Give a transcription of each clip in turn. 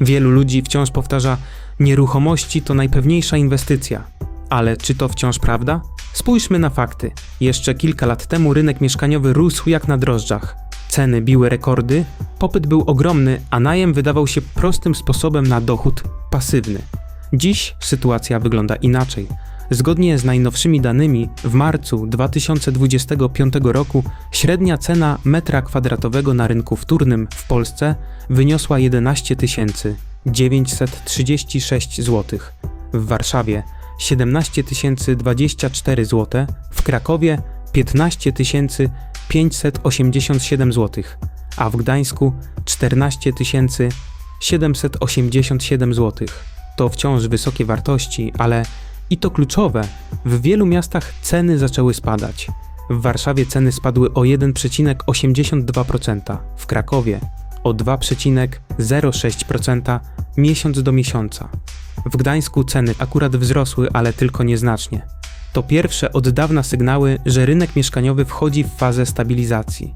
Wielu ludzi wciąż powtarza: Nieruchomości to najpewniejsza inwestycja. Ale czy to wciąż prawda? Spójrzmy na fakty. Jeszcze kilka lat temu rynek mieszkaniowy rósł jak na drożdżach. Ceny biły rekordy, popyt był ogromny, a najem wydawał się prostym sposobem na dochód pasywny. Dziś sytuacja wygląda inaczej. Zgodnie z najnowszymi danymi, w marcu 2025 roku średnia cena metra kwadratowego na rynku wtórnym w Polsce wyniosła 11 936 zł, w Warszawie 17 024 zł, w Krakowie 15 587 zł, a w Gdańsku 14 787 zł. To wciąż wysokie wartości, ale i to kluczowe, w wielu miastach ceny zaczęły spadać. W Warszawie ceny spadły o 1,82%, w Krakowie o 2,06% miesiąc do miesiąca. W Gdańsku ceny akurat wzrosły, ale tylko nieznacznie. To pierwsze od dawna sygnały, że rynek mieszkaniowy wchodzi w fazę stabilizacji.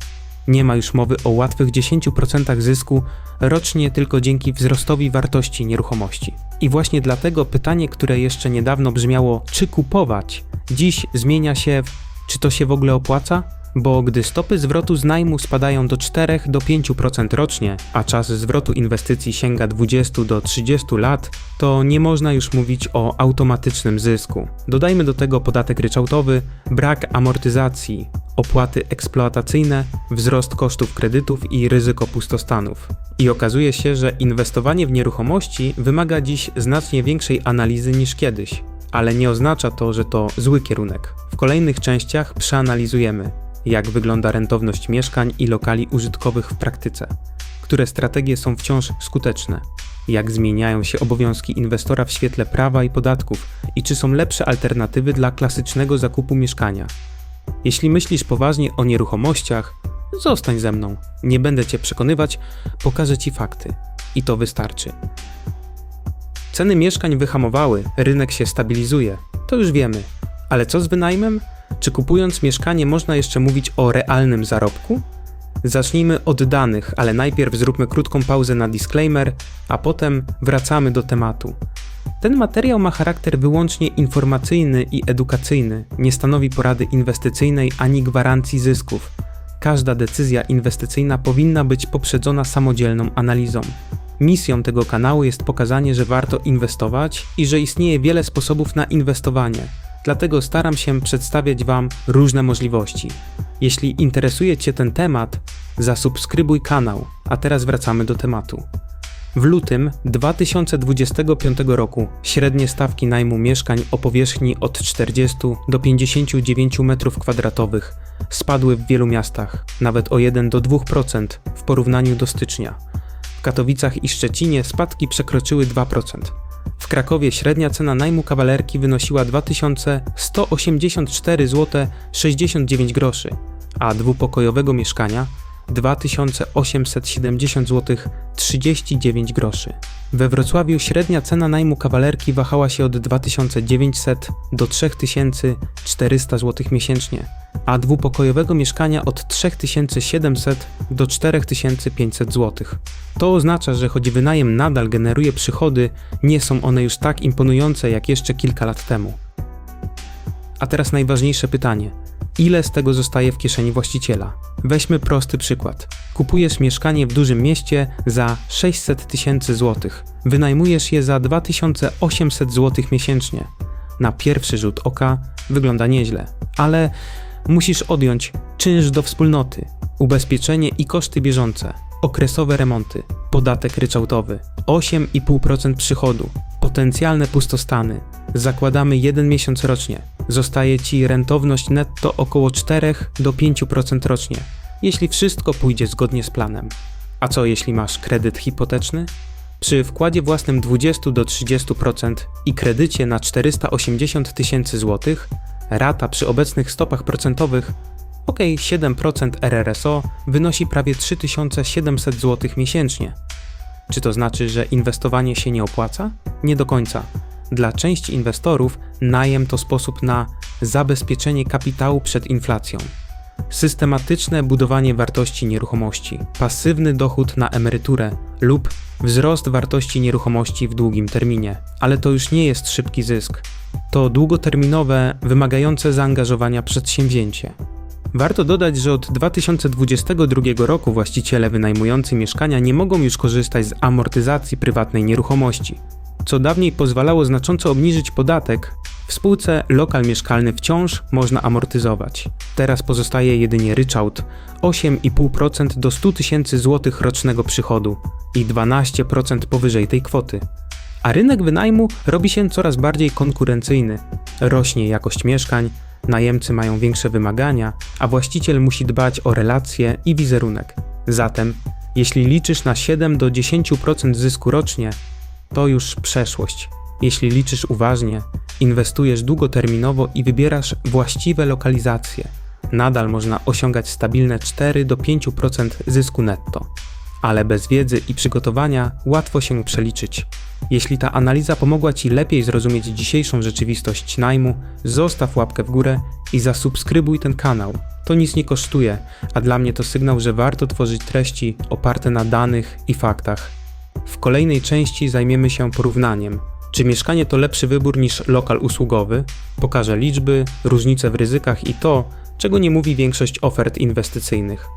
Nie ma już mowy o łatwych 10% zysku rocznie tylko dzięki wzrostowi wartości nieruchomości. I właśnie dlatego pytanie, które jeszcze niedawno brzmiało, czy kupować, dziś zmienia się w czy to się w ogóle opłaca? Bo gdy stopy zwrotu z najmu spadają do 4 do 5% rocznie, a czas zwrotu inwestycji sięga 20 do 30 lat, to nie można już mówić o automatycznym zysku. Dodajmy do tego podatek ryczałtowy, brak amortyzacji, opłaty eksploatacyjne, wzrost kosztów kredytów i ryzyko pustostanów. I okazuje się, że inwestowanie w nieruchomości wymaga dziś znacznie większej analizy niż kiedyś. Ale nie oznacza to, że to zły kierunek. W kolejnych częściach przeanalizujemy, jak wygląda rentowność mieszkań i lokali użytkowych w praktyce, które strategie są wciąż skuteczne, jak zmieniają się obowiązki inwestora w świetle prawa i podatków i czy są lepsze alternatywy dla klasycznego zakupu mieszkania. Jeśli myślisz poważnie o nieruchomościach, zostań ze mną. Nie będę cię przekonywać, pokażę ci fakty. I to wystarczy. Ceny mieszkań wyhamowały, rynek się stabilizuje. To już wiemy. Ale co z wynajmem? Czy kupując mieszkanie można jeszcze mówić o realnym zarobku? Zacznijmy od danych, ale najpierw zróbmy krótką pauzę na disclaimer, a potem wracamy do tematu. Ten materiał ma charakter wyłącznie informacyjny i edukacyjny, nie stanowi porady inwestycyjnej ani gwarancji zysków. Każda decyzja inwestycyjna powinna być poprzedzona samodzielną analizą. Misją tego kanału jest pokazanie, że warto inwestować i że istnieje wiele sposobów na inwestowanie. Dlatego staram się przedstawiać Wam różne możliwości. Jeśli interesuje Cię ten temat, zasubskrybuj kanał, a teraz wracamy do tematu. W lutym 2025 roku średnie stawki najmu mieszkań o powierzchni od 40 do 59 m2 spadły w wielu miastach, nawet o 1 do 2% w porównaniu do stycznia. W Katowicach i Szczecinie spadki przekroczyły 2%. W Krakowie średnia cena najmu kawalerki wynosiła 2184 zł 69 groszy, a dwupokojowego mieszkania 2870 zł 39 groszy. We Wrocławiu średnia cena najmu kawalerki wahała się od 2900 do 3400 zł miesięcznie, a dwupokojowego mieszkania od 3700 do 4500 zł. To oznacza, że choć wynajem nadal generuje przychody, nie są one już tak imponujące jak jeszcze kilka lat temu. A teraz najważniejsze pytanie – ile z tego zostaje w kieszeni właściciela. Weźmy prosty przykład. Kupujesz mieszkanie w dużym mieście za 600 tysięcy złotych. Wynajmujesz je za 2800 złotych miesięcznie. Na pierwszy rzut oka wygląda nieźle, ale musisz odjąć czynsz do wspólnoty, ubezpieczenie i koszty bieżące, okresowe remonty, podatek ryczałtowy, 8,5% przychodu, potencjalne pustostany. Zakładamy jeden miesiąc rocznie. Zostaje Ci rentowność netto około 4 do 5% rocznie, jeśli wszystko pójdzie zgodnie z planem. A co jeśli masz kredyt hipoteczny? Przy wkładzie własnym 20 do 30% i kredycie na 480 tysięcy złotych, rata przy obecnych stopach procentowych ok 7% RRSO wynosi prawie 3700 zł miesięcznie. Czy to znaczy, że inwestowanie się nie opłaca? Nie do końca. Dla części inwestorów najem to sposób na zabezpieczenie kapitału przed inflacją. systematyczne budowanie wartości nieruchomości, pasywny dochód na emeryturę lub wzrost wartości nieruchomości w długim terminie. Ale to już nie jest szybki zysk. To długoterminowe, wymagające zaangażowania przedsięwzięcie. Warto dodać, że od 2022 roku właściciele wynajmujący mieszkania nie mogą już korzystać z amortyzacji prywatnej nieruchomości. Co dawniej pozwalało znacząco obniżyć podatek, w spółce lokal mieszkalny wciąż można amortyzować. Teraz pozostaje jedynie ryczałt 8,5% do 100 tysięcy złotych rocznego przychodu i 12% powyżej tej kwoty. A rynek wynajmu robi się coraz bardziej konkurencyjny. Rośnie jakość mieszkań, najemcy mają większe wymagania, a właściciel musi dbać o relacje i wizerunek. Zatem, jeśli liczysz na 7 do 10% zysku rocznie, to już przeszłość. Jeśli liczysz uważnie, inwestujesz długoterminowo i wybierasz właściwe lokalizacje, nadal można osiągać stabilne 4 do 5% zysku netto. Ale bez wiedzy i przygotowania łatwo się przeliczyć. Jeśli ta analiza pomogła Ci lepiej zrozumieć dzisiejszą rzeczywistość najmu, zostaw łapkę w górę i zasubskrybuj ten kanał. To nic nie kosztuje, a dla mnie to sygnał, że warto tworzyć treści oparte na danych i faktach. W kolejnej części zajmiemy się porównaniem. Czy mieszkanie to lepszy wybór niż lokal usługowy? Pokażę liczby, różnice w ryzykach i to, czego nie mówi większość ofert inwestycyjnych.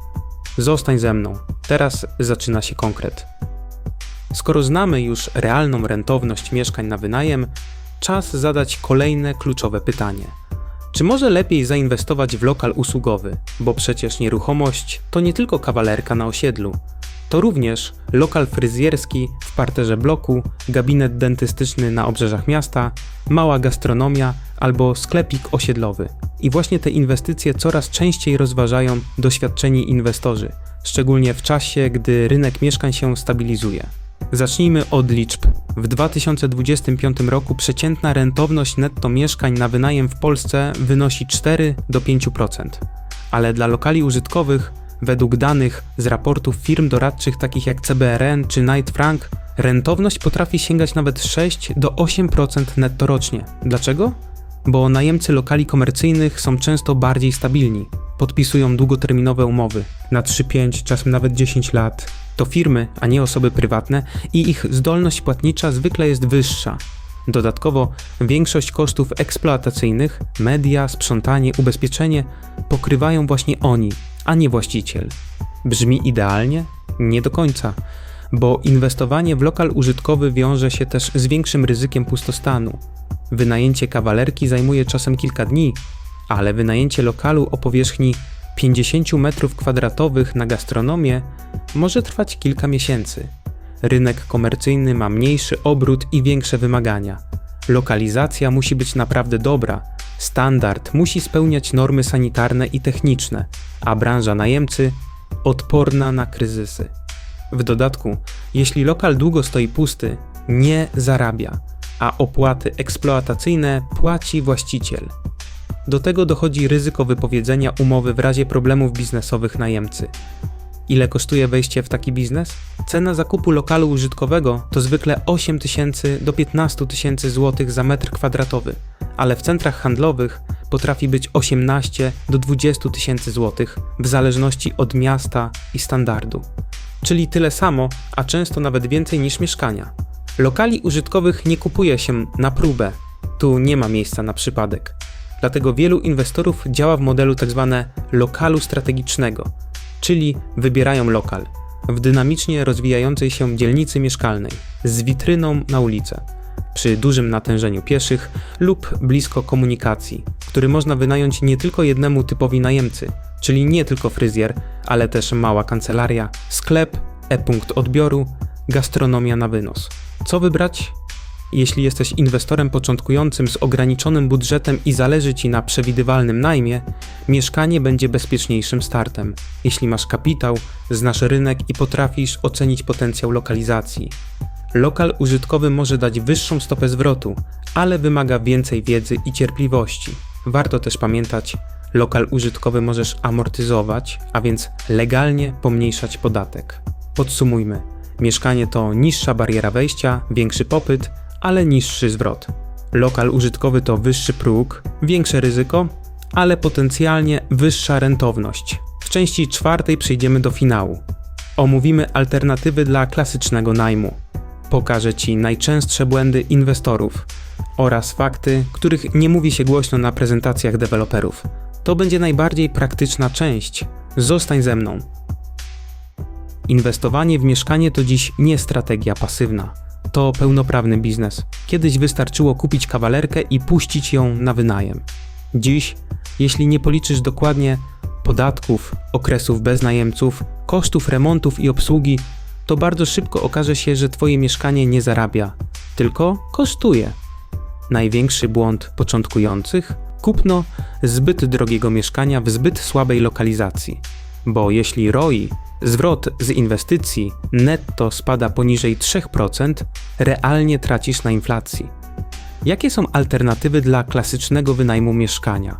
Zostań ze mną. Teraz zaczyna się konkret. Skoro znamy już realną rentowność mieszkań na wynajem, czas zadać kolejne kluczowe pytanie. Czy może lepiej zainwestować w lokal usługowy? Bo przecież nieruchomość to nie tylko kawalerka na osiedlu. To również lokal fryzjerski w parterze bloku, gabinet dentystyczny na obrzeżach miasta, mała gastronomia albo sklepik osiedlowy. I właśnie te inwestycje coraz częściej rozważają doświadczeni inwestorzy, szczególnie w czasie, gdy rynek mieszkań się stabilizuje. Zacznijmy od liczb. W 2025 roku przeciętna rentowność netto mieszkań na wynajem w Polsce wynosi 4 do 5%, ale dla lokali użytkowych, według danych z raportów firm doradczych takich jak CBRN czy Knight Frank, rentowność potrafi sięgać nawet 6 do 8% netto rocznie. Dlaczego? Bo najemcy lokali komercyjnych są często bardziej stabilni, podpisują długoterminowe umowy na 3-5, czasem nawet 10 lat. To firmy, a nie osoby prywatne i ich zdolność płatnicza zwykle jest wyższa. Dodatkowo większość kosztów eksploatacyjnych, media, sprzątanie, ubezpieczenie pokrywają właśnie oni, a nie właściciel. Brzmi idealnie? Nie do końca, bo inwestowanie w lokal użytkowy wiąże się też z większym ryzykiem pustostanu. Wynajęcie kawalerki zajmuje czasem kilka dni, ale wynajęcie lokalu o powierzchni 50 m2 na gastronomię może trwać kilka miesięcy. Rynek komercyjny ma mniejszy obrót i większe wymagania. Lokalizacja musi być naprawdę dobra, standard musi spełniać normy sanitarne i techniczne, a branża najemcy odporna na kryzysy. W dodatku, jeśli lokal długo stoi pusty, nie zarabia, a opłaty eksploatacyjne płaci właściciel. Do tego dochodzi ryzyko wypowiedzenia umowy w razie problemów biznesowych najemcy. Ile kosztuje wejście w taki biznes? Cena zakupu lokalu użytkowego to zwykle 8 tysięcy do 15 tysięcy złotych za metr kwadratowy, ale w centrach handlowych potrafi być 18 do 20 tysięcy złotych w zależności od miasta i standardu. Czyli tyle samo, a często nawet więcej niż mieszkania. Lokali użytkowych nie kupuje się na próbę. Tu nie ma miejsca na przypadek. Dlatego wielu inwestorów działa w modelu tzw. Tak lokalu strategicznego, czyli wybierają lokal w dynamicznie rozwijającej się dzielnicy mieszkalnej z witryną na ulicę, przy dużym natężeniu pieszych lub blisko komunikacji, który można wynająć nie tylko jednemu typowi najemcy, czyli nie tylko fryzjer, ale też mała kancelaria, sklep, e-punkt odbioru, gastronomia na wynos. Co wybrać? Jeśli jesteś inwestorem początkującym z ograniczonym budżetem i zależy Ci na przewidywalnym najmie, mieszkanie będzie bezpieczniejszym startem. Jeśli masz kapitał, znasz rynek i potrafisz ocenić potencjał lokalizacji. Lokal użytkowy może dać wyższą stopę zwrotu, ale wymaga więcej wiedzy i cierpliwości. Warto też pamiętać, lokal użytkowy możesz amortyzować, a więc legalnie pomniejszać podatek. Podsumujmy. Mieszkanie to niższa bariera wejścia, większy popyt, ale niższy zwrot. Lokal użytkowy to wyższy próg, większe ryzyko, ale potencjalnie wyższa rentowność. W części czwartej przejdziemy do finału. Omówimy alternatywy dla klasycznego najmu. Pokażę Ci najczęstsze błędy inwestorów oraz fakty, których nie mówi się głośno na prezentacjach deweloperów. To będzie najbardziej praktyczna część. Zostań ze mną. Inwestowanie w mieszkanie to dziś nie strategia pasywna. To pełnoprawny biznes. Kiedyś wystarczyło kupić kawalerkę i puścić ją na wynajem. Dziś, jeśli nie policzysz dokładnie podatków, okresów bez najemców, kosztów remontów i obsługi, to bardzo szybko okaże się, że Twoje mieszkanie nie zarabia, tylko kosztuje. Największy błąd początkujących kupno zbyt drogiego mieszkania w zbyt słabej lokalizacji. Bo jeśli ROI, zwrot z inwestycji, netto spada poniżej 3%, realnie tracisz na inflacji. Jakie są alternatywy dla klasycznego wynajmu mieszkania?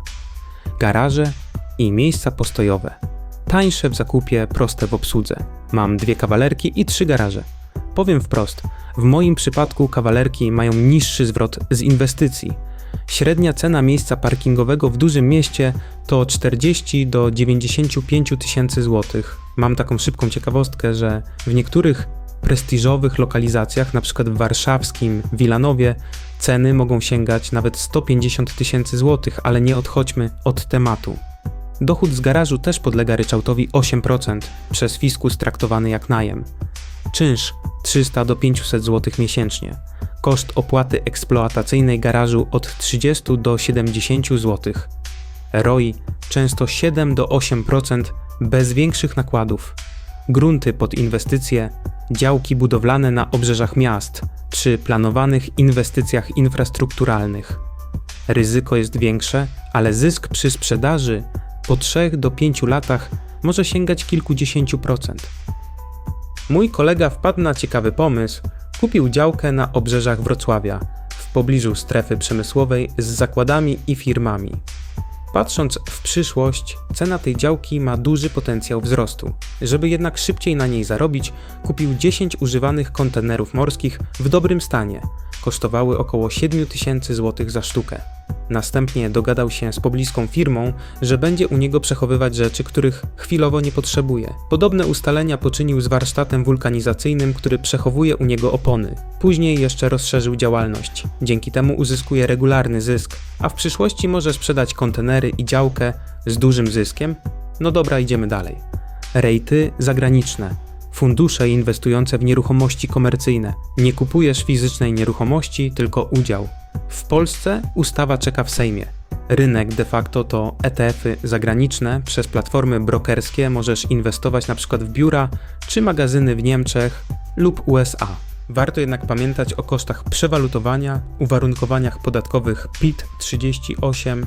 Garaże i miejsca postojowe. Tańsze w zakupie, proste w obsłudze. Mam dwie kawalerki i trzy garaże. Powiem wprost, w moim przypadku kawalerki mają niższy zwrot z inwestycji. Średnia cena miejsca parkingowego w dużym mieście to 40 do 95 tysięcy złotych. Mam taką szybką ciekawostkę, że w niektórych prestiżowych lokalizacjach, np. w warszawskim Wilanowie, ceny mogą sięgać nawet 150 tysięcy złotych, ale nie odchodźmy od tematu. Dochód z garażu też podlega ryczałtowi 8%, przez fiskus traktowany jak najem. Czynsz 300 do 500 zł miesięcznie. Koszt opłaty eksploatacyjnej garażu od 30 do 70 zł. ROI często 7 do 8% bez większych nakładów. Grunty pod inwestycje, działki budowlane na obrzeżach miast przy planowanych inwestycjach infrastrukturalnych. Ryzyko jest większe, ale zysk przy sprzedaży po 3 do 5 latach może sięgać kilkudziesięciu procent. Mój kolega wpadł na ciekawy pomysł, kupił działkę na obrzeżach Wrocławia, w pobliżu strefy przemysłowej z zakładami i firmami. Patrząc w przyszłość, cena tej działki ma duży potencjał wzrostu. Żeby jednak szybciej na niej zarobić, kupił 10 używanych kontenerów morskich w dobrym stanie. Kosztowały około 7 tysięcy złotych za sztukę. Następnie dogadał się z pobliską firmą, że będzie u niego przechowywać rzeczy, których chwilowo nie potrzebuje. Podobne ustalenia poczynił z warsztatem wulkanizacyjnym, który przechowuje u niego opony. Później jeszcze rozszerzył działalność. Dzięki temu uzyskuje regularny zysk, a w przyszłości może sprzedać kontenery i działkę z dużym zyskiem. No dobra, idziemy dalej. Rejty zagraniczne. Fundusze inwestujące w nieruchomości komercyjne. Nie kupujesz fizycznej nieruchomości, tylko udział. W Polsce ustawa czeka w Sejmie. Rynek de facto to ETF-y zagraniczne. Przez platformy brokerskie możesz inwestować np. w biura czy magazyny w Niemczech lub USA. Warto jednak pamiętać o kosztach przewalutowania, uwarunkowaniach podatkowych PIT 38,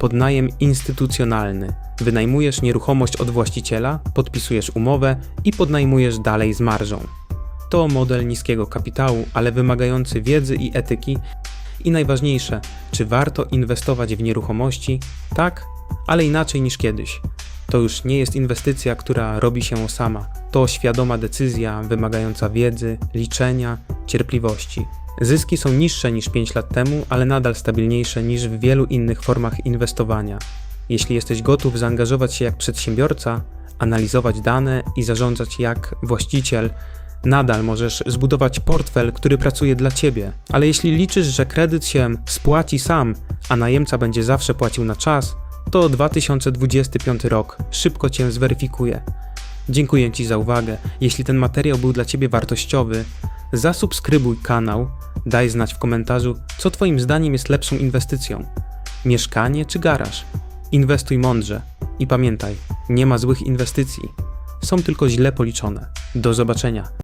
podnajem instytucjonalny. Wynajmujesz nieruchomość od właściciela, podpisujesz umowę i podnajmujesz dalej z marżą. To model niskiego kapitału, ale wymagający wiedzy i etyki. I najważniejsze, czy warto inwestować w nieruchomości? Tak, ale inaczej niż kiedyś. To już nie jest inwestycja, która robi się sama. To świadoma decyzja wymagająca wiedzy, liczenia, cierpliwości. Zyski są niższe niż 5 lat temu, ale nadal stabilniejsze niż w wielu innych formach inwestowania. Jeśli jesteś gotów zaangażować się jak przedsiębiorca, analizować dane i zarządzać jak właściciel, nadal możesz zbudować portfel, który pracuje dla ciebie. Ale jeśli liczysz, że kredyt się spłaci sam, a najemca będzie zawsze płacił na czas, to 2025 rok szybko cię zweryfikuje. Dziękuję Ci za uwagę. Jeśli ten materiał był dla Ciebie wartościowy, zasubskrybuj kanał, daj znać w komentarzu, co Twoim zdaniem jest lepszą inwestycją. Mieszkanie czy garaż? Inwestuj mądrze i pamiętaj, nie ma złych inwestycji. Są tylko źle policzone. Do zobaczenia.